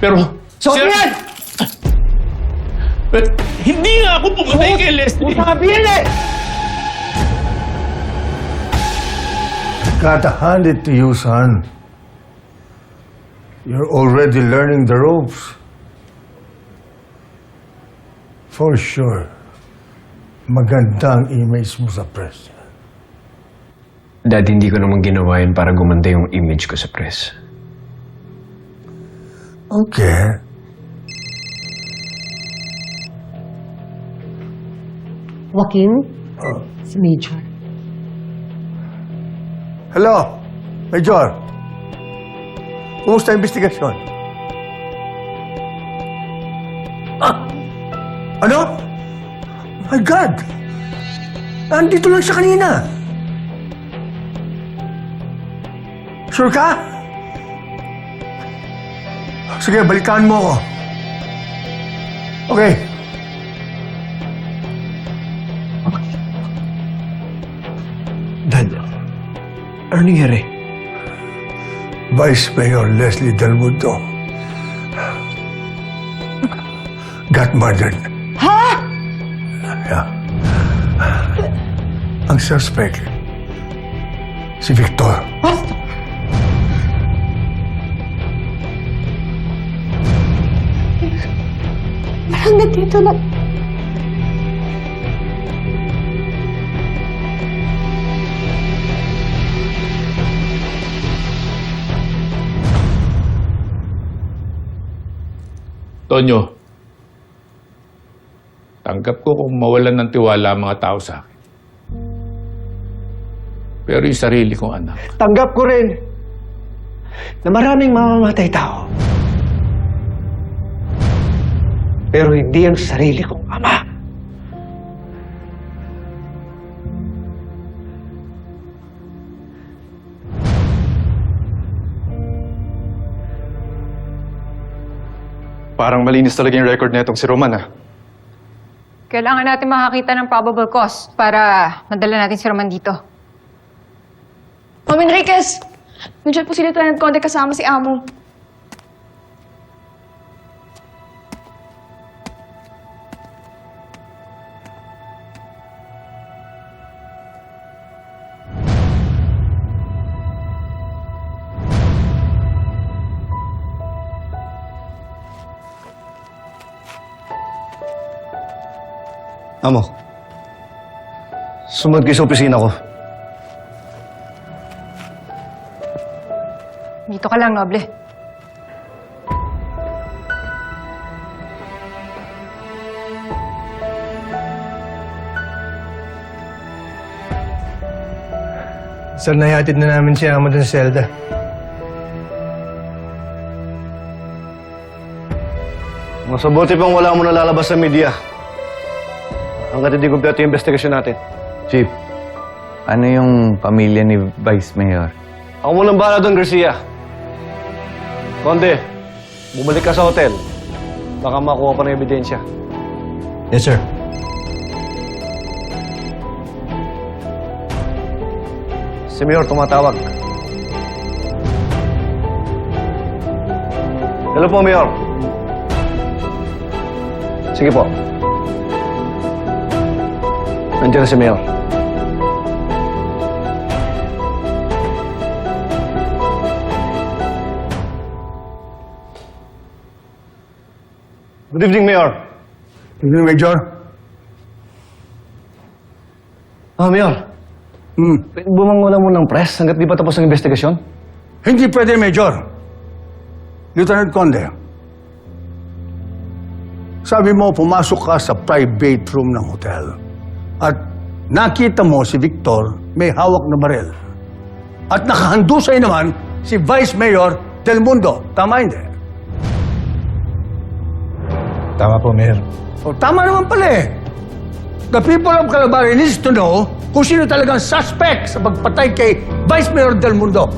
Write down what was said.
Pero... So, Sir- yan! Hindi nga ako pumatay kay Leslie. Sabihin eh! Gotta hand it to you, son. You're already learning the ropes. For sure. Maganda ang image mo sa press. Dad, hindi ko naman ginawa yun para gumanda yung image ko sa press. Okay. Joaquin? Si Major. Hello, Major. Kumusta ang investigasyon? Ah! Ano? My God! Nandito lang siya kanina. Sure ka? Sige, balikan mo ako. Okay. Dad, ano nangyari? Vice Mayor Leslie Del Mundo got murdered. Ha? Yeah. Ang suspect, si Victor. Parang nandito na... Tonyo, tanggap ko kung mawalan ng tiwala ang mga tao sa akin. Pero yung sarili kong anak, Tanggap ko rin na maraming mamamatay tao. Pero hindi ang sarili kong ama. Parang malinis talaga yung record na itong si Roman, ah. Kailangan natin makakita ng probable cause para madala natin si Roman dito. Ma'am Enriquez! Nandiyan po si Lieutenant Conde kasama si Amo. Amo. Sumunod kayo sa opisina ko. Dito ka lang, Noble. Sir, nahihatid na namin si Amo dun sa Zelda. Mas mabuti pang wala mo nalalabas sa media. Hanggat hindi kumpleto yung investigasyon natin. Chief, ano yung pamilya ni Vice Mayor? Ako mo lang bahala doon, Garcia. Konde, bumalik ka sa hotel. Baka makuha pa ng ebidensya. Yes, sir. Si Mayor tumatawag. Hello po, Mayor. Sige po. Nandiyan na si Mayor. Good evening, Mayor. Evening, Major. Ah, Mayor. Hmm. Pwede bumanguna mo ng press hanggat di pa tapos ang investigasyon? Hindi pwede, Major. Lieutenant Conde. Sabi mo, pumasok ka sa private room ng hotel. At nakita mo si Victor may hawak na barel. At nakahandusay naman si Vice Mayor Del Mundo. Tama hindi? Tama po, Mayor. O, tama naman pala eh. The people of Calabar needs to know kung sino talagang suspect sa pagpatay kay Vice Mayor Del Mundo.